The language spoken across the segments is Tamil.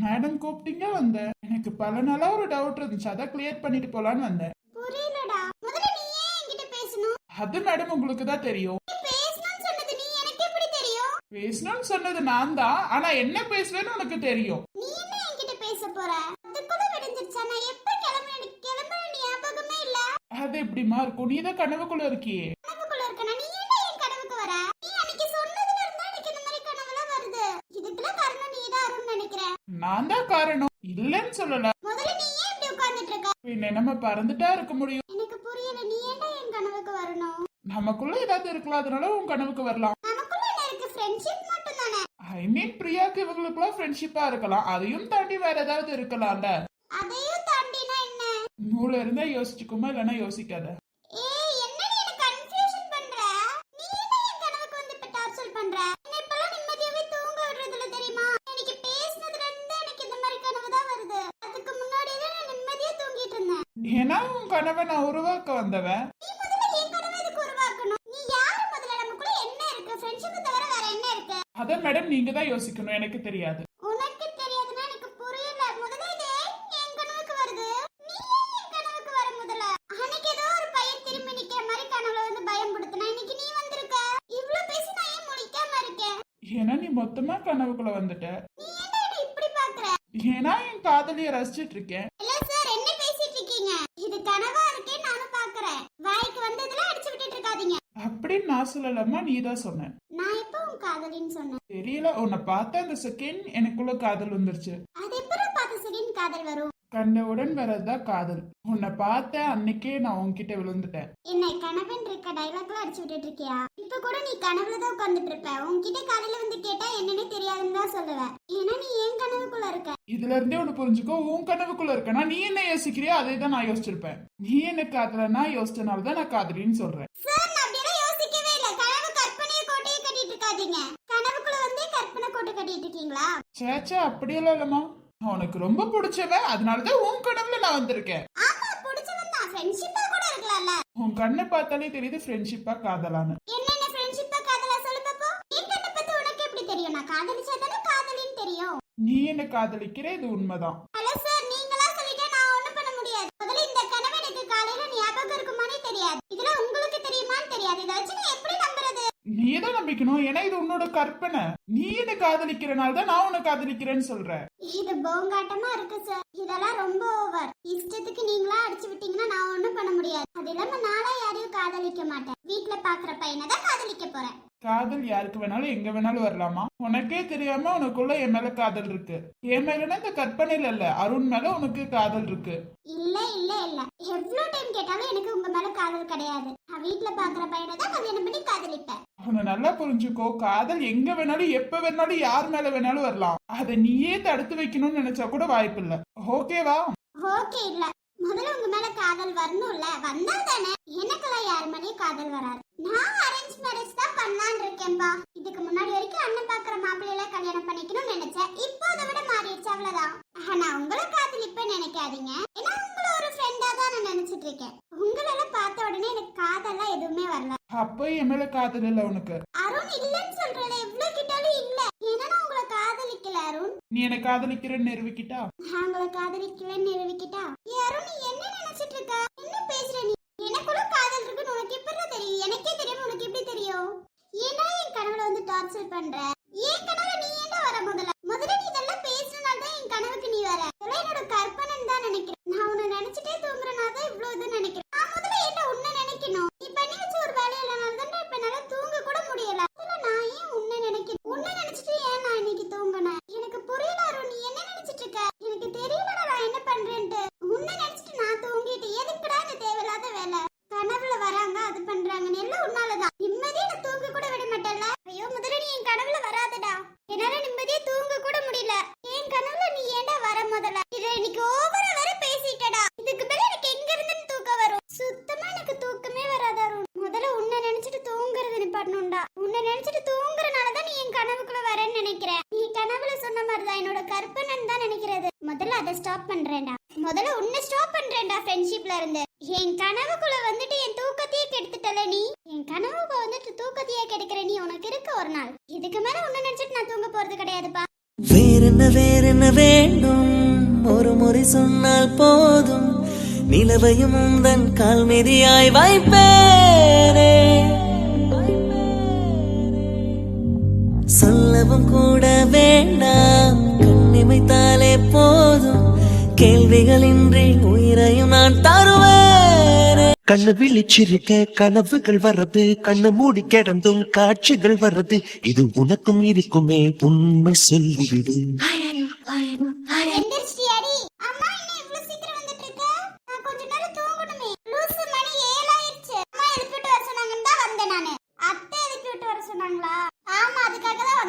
மேடம் கூப்பிட்டீங்க வந்தேன். எனக்கு பல நாளா ஒரு டவுட் இருந்துச்சு. அதை கிளியர் பண்ணிட்டு போலான்னு வந்தேன். புரியலடா. முதல்ல நீ ஏன் என்கிட்ட பேசணும்? அது மேடம் உங்களுக்கு தான் தெரியும். பேசணும்னு சொன்னது நான் தான். ஆனா என்ன பேசுவேன்னு உனக்கு தெரியும். நீ என்ன என்கிட்ட பேச போற? அதுக்குள்ள விடிஞ்சிருச்சா? நான் எப்ப கிளம்புற கிளம்புற ஞாபகமே இல்ல. அது எப்படிமா இருக்கும்? நீ தான் கனவுக்குள்ள இருக்கியே கனவுக்குள்ள இருக்கனா நீ என்ன என் கனவுக்கு வர நீ அன்னைக்கு சொன்னதுல இருந்தா எனக்கு இந்த மாதிரி கனவுலாம் வருது இதுக்கெல்லாம் காரணம் நீ தான் அருண் நினைக்கிறேன் நான் தான் காரணம். இல்லைன்னு சொல்லல. முதல்ல நீ ஏன் இப்படி உட்கார்ந்துட்டு இருக்க பின்ன நம்ம பறந்துட்டா இருக்க முடியும். எனக்கு புரியல நீ ஏன்டா என் கனவுக்கு வரணும்? நமக்குள்ள ஏதாவது இருக்கலாம் அதனால உன் கனவுக்கு வரலாம். நமக்குள்ள என்ன இருக்கு ஃப்ரெண்ட்ஷிப் மட்டும் தானே ஐ மீன் பிரியாக்கு இவங்களுக்குலாம் ஃப்ரெண்ட்ஷிப்பா இருக்கலாம். அதையும் தாண்டி வேற ஏதாவது இருக்கலாம்ல. அதையும் தாண்டினா என்ன? நூல இருந்தா யோசிச்சுக்குமா இல்லைன்னா யோசிக்காத. தவிர வேற என்ன இருக்கு? அத மேடம் நீங்க தான் யோசிக்கணும். எனக்கு தெரியாது. உனக்கு தெரியாதுன்னா எனக்கு புரியல. முதல்ல என் கனவுக்கு வருது? நீ என் கனவுக்கு வர முதல்ல? அன்னைக்கு ஏதோ ஒரு பையன் திரும்பி நிக்கிற மாதிரி கனவுல வந்து பயம் படுத்தினா இன்னைக்கு நீ வந்திருக்க? இவ்ளோ பேசி நான் ஏன் முடிக்காம இருக்கேன்? ஏன்னா நீ மொத்தமா கனவுக்குள்ள வந்துட்ட. நீ என்ன என்ன இப்படி பாக்குற? ஏன்னா என் காதலிய ரசிச்சிட்டு இருக்கேன் இல்ல சார் என்ன பேசிட்டு இருக்கீங்க இது கனவா இருக்கே நானும் பாக்குறேன் வாய்க்கு வந்ததுல அடிச்சு விட்டுட்டு இருக்காதீங்க அப்படின்னு நான் சொல்லலம்மா நீ தான் சொன்ன நான் எப்போ உன் காதலின்னு சொன்னேன்? தெரியல உன்னை பார்த்த அந்த செகண்ட் எனக்குள்ள காதல் வந்துருச்சு. அது எப்படி பார்த்த செகண்ட் காதல் வரும்? கண்டவுடன் வரதுதான் காதல். உன்னை பார்த்த அன்னைக்கே நான் உன்கிட்ட விழுந்துட்டேன். என்னை கனவுன்னு இருக்க டைலாக்லாம் அடிச்சு விட்டுட்டு இருக்கியா? இப்ப கூட நீ கனவுல தான் உட்காந்துட்டு இருப்ப. உன்கிட்ட காலையில வந்து கேட்டா என்னன்னே தெரியாதுன்னு தான் சொல்லுவேன் ஏன்னா நீ ஏன் கனவுக்குள்ள இருக்க? இதுல இருந்தே ஒண்ணு புரிஞ்சுக்கோ உன் கனவுக்குள்ள இருக்கனா? நீ என்ன யோசிக்கிறியோ அதை தான் நான் யோசிச்சிருப்பேன். நீ என்ன காதலனா யோசிச்சனால தான் நான் காதலின்னு சொல்றேன் சார் நான் அப்படியெல்லாம் யோசிக்கவே இல்ல கனவு கற்பனையை கோட்டையை கட்டிட்டு இருக்காதீங்க கனவுக்குள்ள வந்து கற்பனை கோட்டை கட்டிட்டு இருக்கீங்களா? சேச்சா அப்படியெல்லாம் இல்லம்மா. உனக்கு ரொம்ப பிடிச்சவன் அதனாலதான் உன் கனவுல நான் வந்திருக்கேன். ஆமா பிடிச்சவன் தான். ஃப்ரெண்ட்ஷிப்பா கூட இருக்கலாம்ல. உன் கண்ணை பார்த்தாலே தெரியுது ஃப்ரெண்ட்ஷிப்பா காதலான்னு. என்னென்ன ஃப்ரெண்ட்ஷிப்பா காதலா சொல்லு பாப்போம் என் கண்ணை பத்தி உனக்கு எப்படி தெரியும்? நான் காதலிச்சா தானே காதலின்னு தெரியும். நீ என்ன காதலிக்கிற இது உண்மைதான். ஹலோ சார் நீங்களா சொல்லிட்டா நான் ஒண்ணும் பண்ண முடியாது. முதல்ல இந்த கனவு எனக்கு காலையில ஞாபகம் இருக்குமானே தெரியாது. இதெல்லாம் உங்களுக்கு தெரியுமான்னு தெரியாது. இதை வச்சு நான் எப்படி நம்புறது? நீ நம்பிக்கணும் ஏன்னா இது உன்னோட கற்பனை. நீ என்ன காதலிக்கிறனால தான் நான் உன்னை காதலிக்கிறேன்னு சொல்றேன் இது போங்காட்டமா இருக்கு சார் இதெல்லாம் ரொம்ப ஓவர் இஷ்டத்துக்கு நீங்களா அடிச்சு விட்டீங்கன்னா நான் ஒண்ணும் பண்ண முடியாது. அது இல்லாம நாளா யாரையும் காதலிக்க மாட்டேன். வீட்டுல பாக்குற பையனை தான் காதலிக்க போறேன். காதல் யாருக்கு வேணாலும் எங்க வேணாலும் வரலாமா? உனக்கே தெரியாம உனக்குள்ள என் மேல காதல் இருக்கு. என் மேலனா இந்த கற்பனையில இல்ல. அருண் மேல உனக்கு காதல் இருக்கு. இல்ல இல்ல இல்ல. எவ்வளவு டைம் கேட்டாலும் எனக்கு உங்க மேல காதல் கிடையாது. நான் வீட்ல பாக்குற பையனை தான் கல்யாணம் பண்ணி காதலிப்பேன். உன்னை நல்லா புரிஞ்சுக்கோ. காதல் எங்க வேணாலும் எப்ப வேணாலும் யார் மேல வேணாலும் வரலாம். அதை நீயே தடுத்து வைக்கணும்னு நினைச்சா கூட வாய்ப்பு இல்ல. ஓகேவா ஓகே இல்ல. முதல்ல உங்க மேல காதல் வரணும்ல. வந்தா தானே எனக்கெல்லாம் யார் மேலயும் காதல் வராது. நான் அரேஞ்ச் மேரேஜ் தான் பண்ணலான்னு இருக்கேன்பா. இதுக்கு முன்னாடி வரைக்கும் அண்ணன் பாக்குற மாப்பிள்ளையில கல்யாணம் பண்ணிக்கணும்னு நினைச்சேன். இப்போ அதை விட மாறிடுச்சு அவ்வளவுதான். ஆனா உங்களை காதலிப்பேன்னு நினைக்காதீங்க. ஏன்னா உங்களை ஒரு ஃப்ரெண்டா தான் நான் நினைச்சிட்டு இருக்கேன். உங்களெல்லாம் பார்த்த உடனே எனக்கு காதல்லாம் எதுவுமே வரல. அப்போ என் மேல காதல் இல்ல உனக்கு? அருண் இல்லைன்னு சொல்றல எவ்வளவு கிட்டாலும் இல்ல. ஏன்னா நான் உங்களை காதலிக்கல அருண். நீ என்னை காதலிக்கிறேன்னு நிரூபிக்கிட்டா? நான் உங்களை காதலிக்கலன்னு நிரூபிக்கிட்டா? நீ என்ன சொன்னால் போதும். நிலவையும் உந்தன் கால் மிதியாய் வைப்பேனே சொல்லவும் கூட வேண்டாம். கண்ணிமைத்தாலே போதும். கேள்விகளின்றி உயிரையும் நான் தருவேனே. கண்ணு விழிச்சிருக்க கனவுகள் வர்றது கண்ணு மூடி கிடந்தும் காட்சிகள் வர்றது இது உனக்கும் இருக்குமே உண்மை சொல்லிவிடு. பண்றாங்களா ஆமா அதுக்காக தான்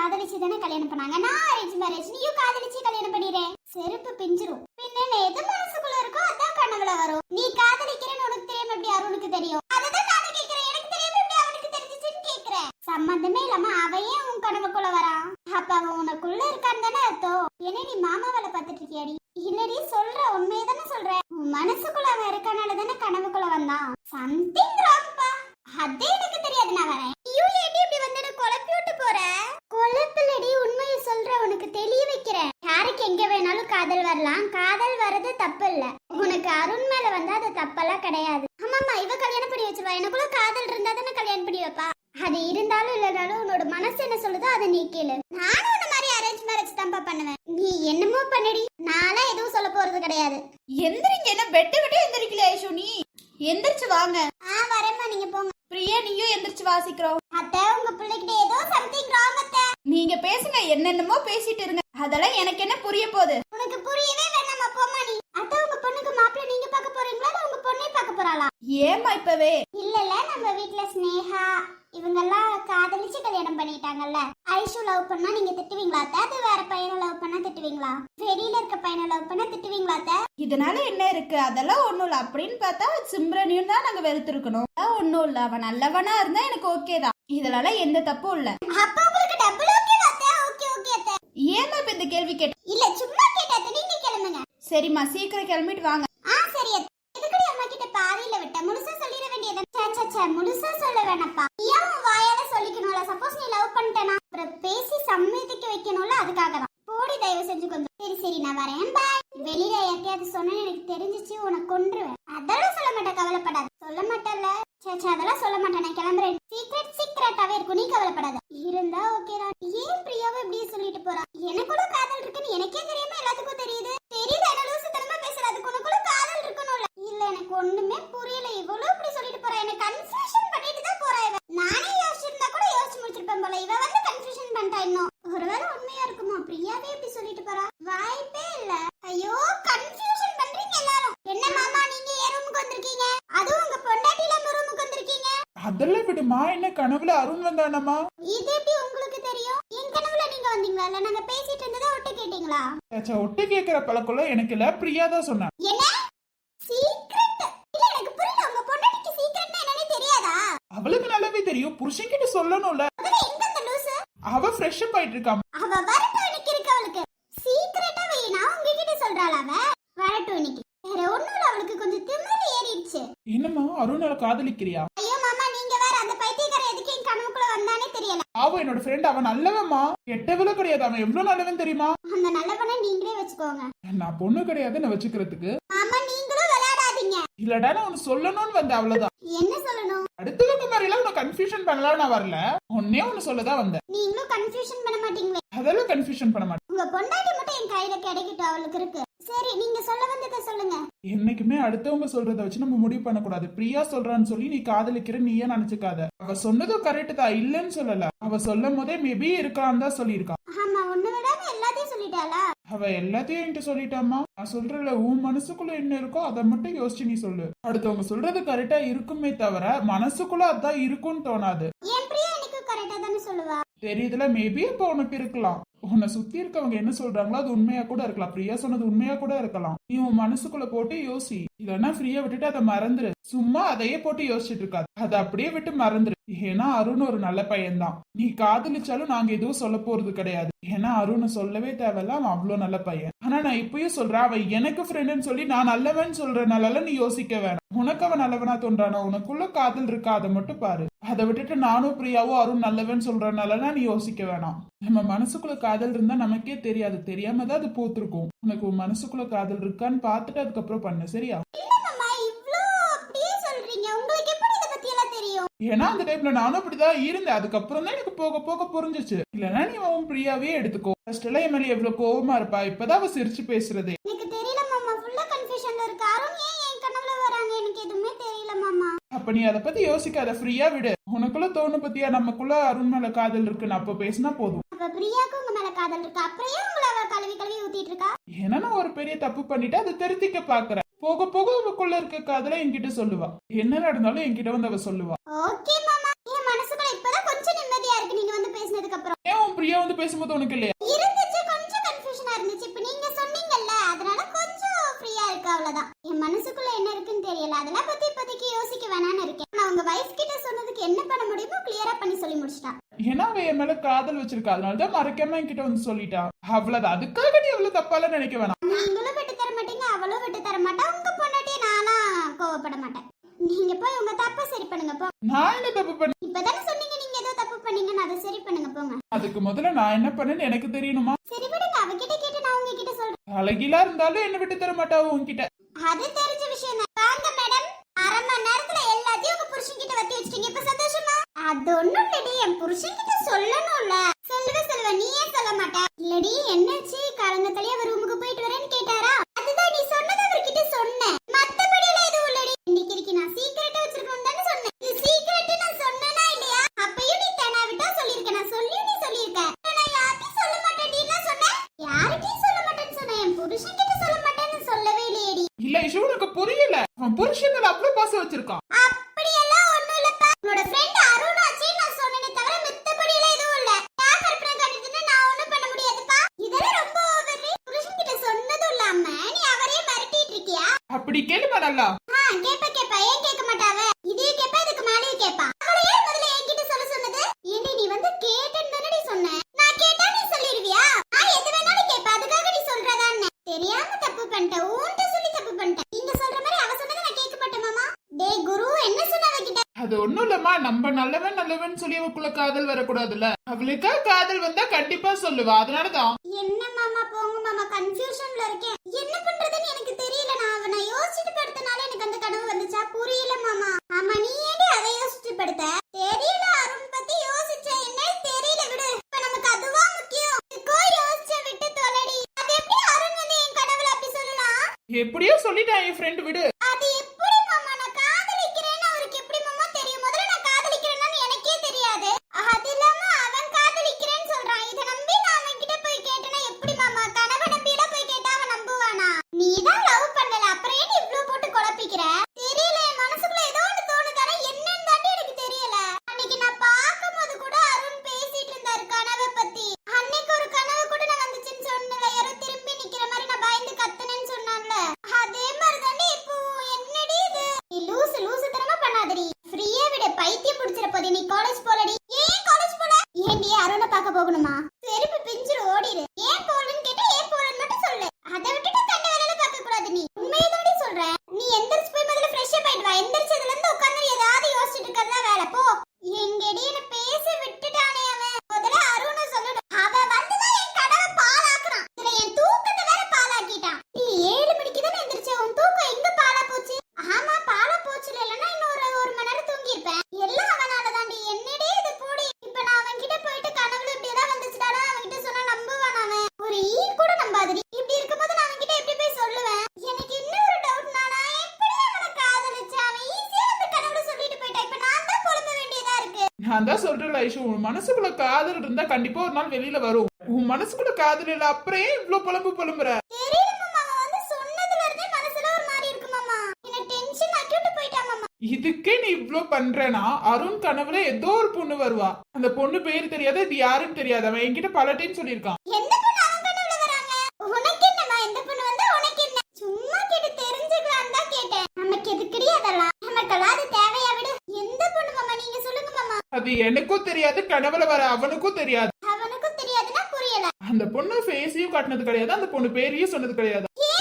காதலிச்சு தானே கல்யாணம் பண்ணாங்க? நான் அரேஞ்ச் மேரேஜ் நீயும் காதலிச்சு கல்யாணம் பண்ணிடுறேன் செருப்பு பிஞ்சிரும். பின்ன எதுவும் tarea. இருக்காங்கல்ல ஐஷு லவ் பண்ணா நீங்க திட்டுவீங்களா அது வேற பையனை லவ் பண்ணா திட்டுவீங்களா? வெளியில இருக்க பையனை லவ் பண்ணா திட்டுவீங்களா இதனால என்ன இருக்கு? அதெல்லாம் ஒண்ணும் இல்ல. அப்படின்னு பார்த்தா சிம்ரனையும் தான் நாங்க வெறுத்திருக்கணும். ஒண்ணும் இல்ல. அவன் நல்லவனா இருந்தா எனக்கு ஓகே தான். இதனால எந்த தப்பும் இல்ல. அப்ப உங்களுக்கு டபுள் ஓகே ஓகே ஓகே ஏமா இப்ப இந்த கேள்வி கேட்ட இல்ல சும்மா கேட்ட நீங்க கிளம்புங்க. சரிம்மா சீக்கிரம் கிளம்பிட்டு வாங்க. ஆ சரி அத்தை. எதுக்குடி அம்மா கிட்ட பாதியில விட்ட? முழுசா சொல்லிட முழுசா சொல்ல வேணப்பா. ஏன் உன் வாயால சொல்லிக்கணும்ல? சப்போஸ் நீ லவ் பண்ணிட்டனா அப்புறம் பேசி சம்மதிக்க வைக்கணும்ல? அதுக்காக தான் போடி தயவு செஞ்சு கொஞ்சம். சரி சரி நான் வரேன். பாய் வெளியில யார்ட்டையாவது சொன்னா எனக்கு தெரிஞ்சிச்சு உனக்கு கொன்றுவேன். அதெல்லாம் சொல்ல மாட்டேன் கவலைப்படாது. சொல்ல மாட்டேன்ல. சே அதெல்லாம் சொல்ல மாட்டேன் நான் கிளம்புறேன். சீக்ரெட் சீக்ரெட்டாவே இருக்கும் நீ கவலைப்படாத. இருந்தா ஓகே தான். ஏன் பிரியாவை இப்படியே சொல்லிட்டு போறா? எனக்குள்ள காதல் இருக்குன்னு எனக்கே தெரியாம எல்லாத்துக்கும் தெரியுது என்ன லூசுத்தனமா பேசுற அதுக்கு உனக்குள்ள காதல் இருக்கணும்ல இல்ல எனக்கு ஒண்ணுமே புரியல. இவ்வளவு இப்படி சொல்லிட்டு போறா. என்ன கன்ஃபியூஷன் பண்ணிட்டு தான் போறா இவ. நானே யோசிச்சிருந்தா கூட யோசிச்சு முடிச்சிருப்பேன் போல. இவ வந்து கன்ஃபியூஷன் பண்ணிட்டா இன்னும். ஒருவேளை உண்மையா இருக்குமோ? பிரியாவே இப்படி சொல்லிட்டு போறா. வாய்ப்பே இல்ல. ஐயோ கன்ஃபியூஷன் பண்றீங்க எல்லாரும். என்ன மாமா நீங்க ரூமுக்கு வந்திருக்கீங்க? அதுவும் உங்க பொண்டாட்டி இல்லாம ரூமுக்கு வந்திருக்கீங்க. அதெல்லாம் விடுமா. என்ன கனவுல அருண் வந்தானம்மா இது எப்படி உங்களுக்கு தெரியும்? என் கனவுல நீங்க வந்தீங்களா? இல்ல நாங்க பேசிட்டு இருந்ததா ஒட்டு கேட்டீங்களா? ஒட்டு கேட்கிற பழக்கம் எனக்கு இல்ல. பிரியா தான் சொன்னேன் என்ன? சீக்ரெட் அவளுக்கு நல்லாவே தெரியும். புருஷன்கிட்ட சொல்லணும்ல. அவ ஃப்ரெஷ் அப் ஆயிட்டு இருக்காம அவ வரட்டும் இன்னைக்கு இருக்கு அவளுக்கு. சீக்ரெட்டா வை நான் உங்ககிட்ட சொல்றாள அவ. வரட்டும் இன்னைக்கு வேற ஒண்ணும் இல்ல அவளுக்கு கொஞ்சம் திமிரு ஏறிடுச்சு. என்னம்மா அருணால காதலிக்கிறியா? ஐயோ மாமா நீங்க வேற அந்த பைத்தியக்காரன் எதுக்கு என் கனவுக்குள்ள வந்தானே தெரியல. அவ என்னோட ஃப்ரெண்ட் அவன் நல்லவன்மா கெட்டவளும் கிடையாது அவன் எவ்வளவு நல்லவன் தெரியுமா? அந்த நல்லவனை நீங்களே வச்சுக்கோங்க. நான் பொண்ணு கிடையாது நான் வச்சுக்கிறதுக்கு. மாமா நீங்களும் விளையாடாதீங்க. இல்லடா நான் உனக்கு சொல்லணும்னு வந்தேன் அவ்வளவுதான். என்ன சொல்லணும்? அடுத்தவங்க மாதிரி எல்லாம் உனக்கு கன்ஃபியூஷன் பண்ணலாம் நான் வரல. ஒன்னே ஒன்னு சொல்லதான் வந்தேன். நீங்களும் கன்ஃபியூஷன் பண்ண மாட்டீங்களே. அதெல்லாம் கன்ஃபியூஷன் பண்ண மாட்டேன். உங்க பொண்டாட்டி மட்டும் என் கையில கிடைக்கட்டும் அவளுக்கு இருக்கு. சரி நீங்க சொல்ல வந்ததை சொல்லுங்க. என்னைக்குமே அடுத்தவங்க சொல்றத வச்சு நம்ம முடிவு பண்ணக்கூடாது. பிரியா சொல்றான்னு சொல்லி நீ காதலிக்கிற நீயே நினைச்சுக்காத. அவ சொன்னதும் கரெக்ட் தான் இல்லைன்னு சொல்லல. அவ சொல்லும் போதே மேபி இருக்கான்னு தான் சொல்லியிருக்கா. ஆமா ஒண்ணு விடாம எல்லாத்தையும் சொல்லிட்டாளா? அவ எல்லாத்தையும் என்கிட்ட சொல்லிட்டாமா நான் சொல்றல உன் மனசுக்குள்ள என்ன இருக்கோ அதை மட்டும் யோசிச்சு நீ சொல்லு. அடுத்தவங்க சொல்றது கரெக்டா இருக்குமே தவிர மனசுக்குள்ள அதான் இருக்கும்னு தோணாது. தெரியுதுல மேபி அப்ப உனக்கு இருக்கலாம். உன்னை சுத்தி இருக்கவங்க என்ன சொல்றாங்களோ அது உண்மையா கூட இருக்கலாம். பிரியா சொன்னது உண்மையா கூட இருக்கலாம். நீ உன் மனசுக்குள்ள போட்டு யோசி. இல்லைன்னா ஃப்ரீயா விட்டுட்டு அதை மறந்துரு. சும்மா அதையே போட்டு யோசிச்சுட்டு இருக்காது. அதை அப்படியே விட்டு மறந்துரு. ஏன்னா அருண் ஒரு நல்ல பையன்தான். நீ காதலிச்சாலும் நாங்க எதுவும் சொல்ல போறது கிடையாது. ஏன்னா அருண் சொல்லவே தேவையில்ல. அவன் அவ்வளவு நல்ல பையன். ஆனா நான் இப்பயும் சொல்றேன் அவன் எனக்கு ஃப்ரெண்டுன்னு சொல்லி நான் நல்லவன் சொல்றனால நீ யோசிக்க வேணாம். உனக்கு அவன் நல்லவனா தோன்றானா? உனக்குள்ள காதல் இருக்கா? அதை மட்டும் பாரு. அதை விட்டுட்டு நானும் பிரியாவோ அருண் நல்லவன் சொல்றனால நீ யோசிக்க வேணாம். நம்ம மனசுக்குள்ள காதல் இருந்தா நமக்கே தெரியாது. தெரியாம தான் அது பூத்திருக்கும். உனக்கு உன் மனசுக்குள்ள காதல் இருக்கான்னு பார்த்துட்டு அதுக்கப்புறம் பண்ணு சரியா? ஏன்னா அந்த டைம்ல நானும் அப்படிதான் இருந்தேன். அதுக்கப்புறம் தான் எனக்கு போக போக புரிஞ்சுச்சு. இல்லைன்னா நீ உன் பிரியாவே எடுத்துக்கோ. ஃபர்ஸ்ட் எல்லாம் என் மேல எவ்வளவு கோவமா இருப்பா? இப்பதான் அவ சிரிச்சு பேசுறதே. எனக்கு தெரியல மாமா ஃபுல்லா கன்ஃபியூஷன்ல இருக்கு? அருண் ஏன் என் கனவுல வராங்க? எனக்கு எதுவுமே தெரியல மாமா அப்ப நீ அதை பத்தி யோசிக்காத. ஃப்ரீயா விடு. உனக்குள்ள தோணு பத்தியா? நமக்குள்ள அருண் மேல காதல் இருக்குன்னு அப்ப பேசினா போதும். அப்ப பிரியாக்கு உங்க மேல காதல் இருக்கு? ஏன் உங்களை அவ கழுவி கழுவி ஊத்திட்டு இருக்கா ஏன்னா நான் ஒரு பெரிய தப்பு பண்ணிட்டு அதை திருத்திக்க பாக்குறேன். போக போக அவக்குள்ள இருக்க காதல என்கிட்ட சொல்லுவா. என்ன நடந்தாலும் என்கிட்ட வந்து அவ சொல்லுவா. ஓகே மாமா. என் மனசுக்குள்ள இப்பதான் கொஞ்சம் நிம்மதியா இருக்கு. நீங்க வந்து பேசினதுக்கு அப்புறம். ஏன் உன் பிரியா வந்து பேசும்போது உனக்கு இல்லையா இருந்துச்சு கொஞ்சம் கன்ஃபியூஷனா இருந்துச்சு இப்ப நீங்க சொன்னீங்கல்ல அதனால கொஞ்சம் ஃப்ரீயா இருக்கு அவ்வளவுதான் என் மனசுக்குள்ள என்ன இருக்குன்னு தெரியல அதெல்லாம் பத்தி இப்போதைக்கு யோசிக்க வேணாம்னு இருக்கேன் நான் உங்க வைஃப் கிட்ட சொன்னதுக்கு என்ன பண்ண முடியுமோ கிளியரா பண்ணி சொல்லி முடிச்சிட்டா ஏன்னா அவ என் மேல காதல் வச்சிருக்கா. அதனாலதான் மறைக்காம என்கிட்ட வந்து சொல்லிட்டா. அவ்வளவுதான். அதுக்காக நீ எவ்வளவு தப்பால நினைக்க வேணாம். நீங்களும் விட்டு தர மாட்டீங்க அவளும் விட்டு தர மாட்டா. உங்க பொண்டாட்டிய நானா கோவப்பட மாட்டேன். நீங்க போய் உங்க தப்ப சரி பண்ணுங்க போ. நான் என்ன தப்பு பண்ண இப்பதானே சொன்னீங்க நீங்க ஏதோ தப்பு பண்ணீங்கன்னு. அதை சரி பண்ணுங்க போங்க. அதுக்கு முதல்ல நான் என்ன பண்ணேன்னு எனக்கு தெரியணுமா? சரி விடுங்க அவகிட்ட கேட்டு நான் உங்ககிட்ட சொல்றேன். அழகிலா இருந்தாலும் என்ன விட்டு தர மாட்டா உன்கிட்ட? அது தெரிஞ்ச விஷயம் தான் வாங்க மேடம் அரை மணி நேரத்துல எல்லாத்தையும் உங்க புருஷன் கிட்ட வத்தி வச்சிட்டீங்க இப்ப சந்தோஷமா அது ஒண்ணும் இல்லடி என் புருஷன் கிட்ட சொல்லணும்ல. சொல்லுவ சொல்லுவ நீயே சொல்ல மாட்ட. இல்லடி என்னாச்சு? காலங்கத்திலேயே அவர் ரூமுக்கு போயிட்டு வரேன்னு கேட்டாரா அதுதான் நீ சொன்னது அவர்கிட்ட சொன்னேன் மத்தபடி எல்லாம் எதுவும் இல்லடி இன்னைக்கு இருக்கு நான் சீக்கிரட்டா வச்சிருக்கணும் தானே சொன்னேன் இது சீக்கிரட் நான் சொன்னேனா இல்லையா அப்பயும் நீ தெனா விட்டா சொல்லிருக்க நான் சொல்லியும் நீ சொல்லிருக்க நான் யார்கிட்டயும் சொல்ல மாட்டேன்டின்னா சொன்னேன் யார்கிட்டயும் சொல்ல மாட்டேன்னு சொன்னேன் என் புருஷன் கிட்ட சொல்ல மாட்டேன்னு சொல்லவே இல்லையேடி இல்ல இஷு உனக்கு புரியல அவன் புருஷன் மேல அவ்வளவு பாசம் வச்சிருக்கான் அப்படியெல்லாம் ஒண்ணும் இல்லப்பா உன்னோட ஃப்ரெண்ட் அருணாச்சி நான் சொன்னேனே தவிர மித்தபடி எல்லாம் எதுவும் இல்ல அப்படி கேளுமா நல்லா கேப்ப கேப்பா. ஏன் கேட்க மாட்டாவ? இதே கேப்பா இதுக்கு மேலேயும் கேப்பா. அவளை ஏன் முதல்ல என்கிட்ட சொல்ல சொன்னது? ஏண்டி நீ வந்து கேட்டேன்னு தானே நீ சொன்ன. நான் கேட்டா நீ சொல்லிடுவியா? நான் எது வேணாலும் கேப்ப அதுக்காக நீ சொல்றதான்னு. தெரியாம தப்பு பண்ணிட்டேன் உன்கிட்ட சொல்லி தப்பு பண்ணிட்டேன் நீங்க சொல்ற மாதிரி அவ சொன்னதை நான் கேட்க மாட்டேன் மாமா. டேய் குரு என்ன சொன்ன அவகிட்ட? அது ஒண்ணும் இல்லம்மா. நம்ம நல்லவன் நல்லவன் சொல்லி அவக்குள்ள காதல் வரக்கூடாதுல்ல. அவளுக்கா காதல் வந்தா கண்டிப்பா சொல்லுவா. அதனாலதான். என்ன மாமா? போங்க மாமா. கன்ஃபியூஷன்ல இருக்கேன் என்ன பண்றதுன்னு எனக்கு தெரியல நான் அவனை யோசிச்சுட்டு படுத்தனால எனக்கு அந்த கனவு வந்துச்சா புரியல மாமா ஆமா நீ ஏடி அதை யோசிச்சுட்டு படுத்த தெரியல அருண் பத்தி யோசிச்சேன் என்ன தெரியல விடு இப்ப நமக்கு அதுவா முக்கியம் இதுக்கோ யோசிச்ச விட்டு தொலைடி அது எப்படி அருண் வந்து என் கனவுல அப்படி சொல்லலாம் எப்படியோ சொல்லிட்டான் என் ஃப்ரெண்டு விடு அது எப்படி மாமா நான் காதலிக்கிறேன்னு அவருக்கு எப்படி மாமா தெரியும் முதல்ல நான் காதலிக்கிறேன்னு எனக்கே தெரியாது அது இல்லாம அவன் காதலிக்கிறேன்னு சொல்றான் இத நம்பி நான் அவன் கிட்ட போய் கேட்டேன்னா எப்படி மாமா கனவை நம்பி எல்லாம் போய் கேட்டா அவன் நம்புவானா நீ தான் லவ் பண்ணல அப்புறம் ஏன் இவ்ளோ போட்டு குழப்பிக்கிற தெரியல என் மனசுக்குள்ள ஏதோ ஒன்று தோணுது ஆனா என்னன்னு தாண்டி எனக்கு தெரியல அன்னைக்கு நான் பார்க்கும்போது கூட அருண் பேசிட்டு இருந்தாரு கனவை பத்தி அன்னைக்கு ஒரு கனவு கூட நான் வந்துச்சுன்னு சொன்னல யாரோ திரும்பி நிக்கிற மாதிரி நான் பயந்து கத்துனேன்னு சொன்னான்ல அதே மாதிரி தாண்டி இப்போ என்னடி இது நீ லூசு லூசு தரமா பண்ணாதடி ஃப்ரீயா விட பைத்தியம் பிடிச்சிர போதே நீ காலேஜ் போலடி ஏன் காலேஜ் போல ஏன்டி அருணை பார்க்க போகணுமா செருப்பு பிஞ்சிரு ஓடிரு ஏன் போலன்னு கேட்டா ஏன் போலன்னு மட்டும் சொல்லு அதை விட்டுட்டு கண்ட வேலையில பார்க்க கூடாது நீ உண்மையை தாண்டி சொல்றேன் நீ எந்திரிச்சு போய் முதல்ல ஃப்ரெஷ் அப் ஆயிட்டு வா எந்திரிச்சதுல இருந்து உட்கார்ந்து ஏதாவது யோசிச்சுட்டு இருக்கறதா வேலை போ எங்கடி என்ன பேச விட்டுட்டானே அவன் முதல்ல அருணை சொல்லணும் அவன் வந்துதான் என் கனவை பாழாக்குறான் இதுல என் தூக்கத்தை வேற பாழாக்கிட்டான் நீ ஏழு மணிக்கு தானே எந்திரிச்ச உன் தூக்கம் எங்க பாழா போச்சு ஆமா பாழா போச்சுல இல்லைன்னா இன்னொரு ஒரு மணி நேரம் தூங்கி இருப்பேன் எல்லாம் அவனால தாண்டி என்னடி இது போடி இப்ப நான் அவன் கிட்ட போயிட்டு கனவுல இப்படி ஏதாவது வந்துச்சுடாடா அவன் கிட்ட சொன்னா நம்புவான் அவன் ஒரு ஈ கூட நம்பாதடி இப்படி இருக்கும்போது நான் அவன் கிட்ட எப்படி போய் சொல்லுவேன் எனக்கு இன்னொரு டவுட் நானா எப்படி அவனை காதலிச்சேன் அவன் ஈஸியா வந்து கனவுல சொல்லிட்டு போயிட்டான் இப்ப நான் தான் புலம்ப வேண்டியதா இருக்கு நான் தான் சொல்றேன் ஐஷு உன் மனசுக்குள்ள காதல் இருந்தா கண்டிப்பா ஒரு நாள் வெளியில வரும். உன் மனசுக்குள்ள காதல் இல்ல அப்புறம் ஏன் இவ்ளோ புலம்பு புலம்புற? இதுக்கே நீ இவ்ளோ பண்றேனா அருண் கனவுல ஏதோ ஒரு பொண்ணு வருவா. அந்த பொண்ணு பேர் தெரியாது இது யாருன்னு தெரியாது. அவன் என்கிட்ட பல டைம் சொல்லியிருக்கான் எந்த பொண்ணு அவன் கனவுல வராங்க உனக்கு என்னம்மா எந்த பொண்ணு வந்தா உனக்கு என்ன சும்மா கேட்டு தெரிஞ்சுக்கலாம் தான் கேட்டேன் நமக்கு எதுக்குடி அதெல்லாம் நமக்கெல்லாம் அது தேவையா விடு எந்த பொண்ணு மாமா நீங்க சொல்லுங்க மாமா அது எனக்கும் தெரியாது கனவுல வர அவனுக்கும் தெரியாது. அவனுக்கும் தெரியாதுன்னா புரியல. அந்த பொண்ணு ஃபேஸையும் காட்டினது கிடையாது அந்த பொண்ணு பேரையும் சொன்னது கிடையாது. நான் இது?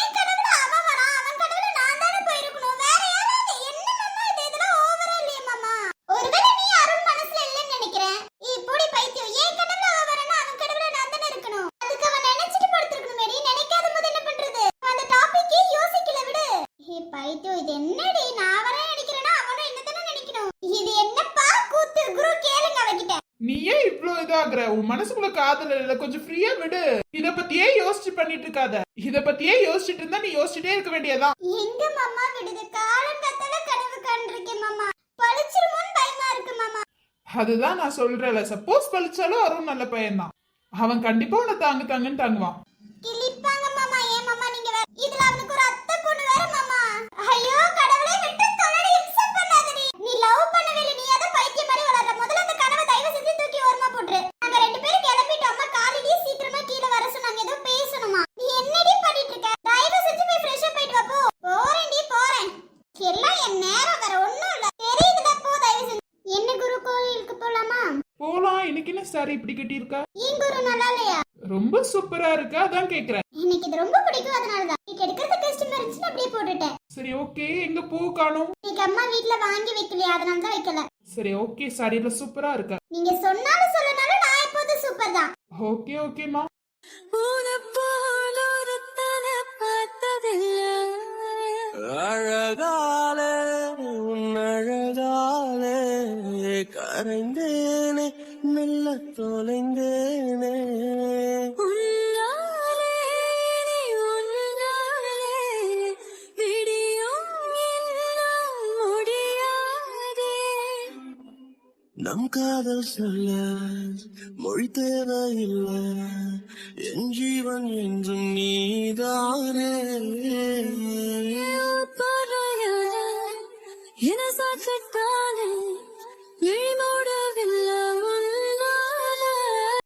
பைத்தியம். ஏன் கனவுல அவன் வரானா அவன் கனவுல நான் தானே இருக்கணும் அதுக்கு அவன் நினைச்சிட்டு படுத்திருக்கணும் மேடி நினைக்காத போது என்ன பண்றது அந்த டாபிக்கே யோசிக்கல விடு ஏ பைத்தியம் இது என்னடி நான் வரேன் நினைக்கிறேன்னா அவனும் என்ன தானே நினைக்கணும் இது என்னப்பா கூத்து குரு கேளுங்க அவகிட்ட நீ இதாகுற உன் மனசுக்குள்ள காதல் இல்ல. கொஞ்சம் ஃப்ரீயா விடு. இத பத்தியே யோசிச்சு பண்ணிட்டு இருக்காத. இத பத்தியே யோசிச்சுட்டு இருந்தா நீ யோசிச்சுட்டே இருக்க வேண்டியதான் எங்க மாமா விடுது? காலங்கத்தால கனவு கண்டிருக்கேன் மாமா. பழிச்சிருமோன்னு பயமா இருக்கு மாமா. அதுதான் நான் சொல்றேன்ல. சப்போஸ் பழிச்சாலும் அருண் நல்ல பையன்தான். அவன் கண்டிப்பா உன்னை தாங்கு தாங்குன்னு தாங்குவான். கிளிப்பாங்க மாமா. ஏன் மாமா நீங்க இதுல அவனுக்கு ஒரு அத்தை பொண்ணு வேற மாமா ஐயோ கடவுளே விட்டு தொலைடி இம்சம் பண்ணாதடி நீ லவ் பண்ணவே இல்லை நீ அத பைத்தியம் மாதிரி வளர்ற முதல்ல அந்த கனவை தயவு செஞ்சு தூக்கி ஓரமா போட்டுரு நாங்க ரெண்டு பேரும் கிளம்பிட்டோம் அம்மா காலையிலேயே சீக்கிரமா கீழே வர சொன்னாங்க ஏதோ பேசணுமா நீ என்னடி பண்ணிட்டு இருக்க தயவு செஞ்சு போய் ஃப்ரெஷ் அப் ஆயிட்டு வா போ போறேன்டி போறேன் எல்லாம் என் நேரம் வேற ஒண்ணும் இல்ல தெரியுதுல போ தயவு செஞ்சு என்ன குரு கோயிலுக்கு போலாமா போலாம் இன்னைக்கு என்ன சாரி இப்படி கட்டியிருக்கா? ரொம்ப சூப்பரா இருக்கு? அதான் கேக்குறேன். எனக்கு இது ரொம்ப பிடிக்கும் அதனால தான் எடுக்கிறது கஷ்டமா இருந்துச்சுன்னு அப்படியே போட்டுட்டேன். சரி ஓகே எங்க பூ காணும்? இன்னைக்கு அம்மா வீட்ல வாங்கி வைக்கலையா அதனால தான் வைக்கல. சரி ஓகே சாரியில சூப்பரா இருக்க? நீங்க சொன்னாலும் சொல்லனாலும் நான் எப்போதும் சூப்பர் தான். ஓகே ஓகேமா உனப்போல் காதல் சொல்ல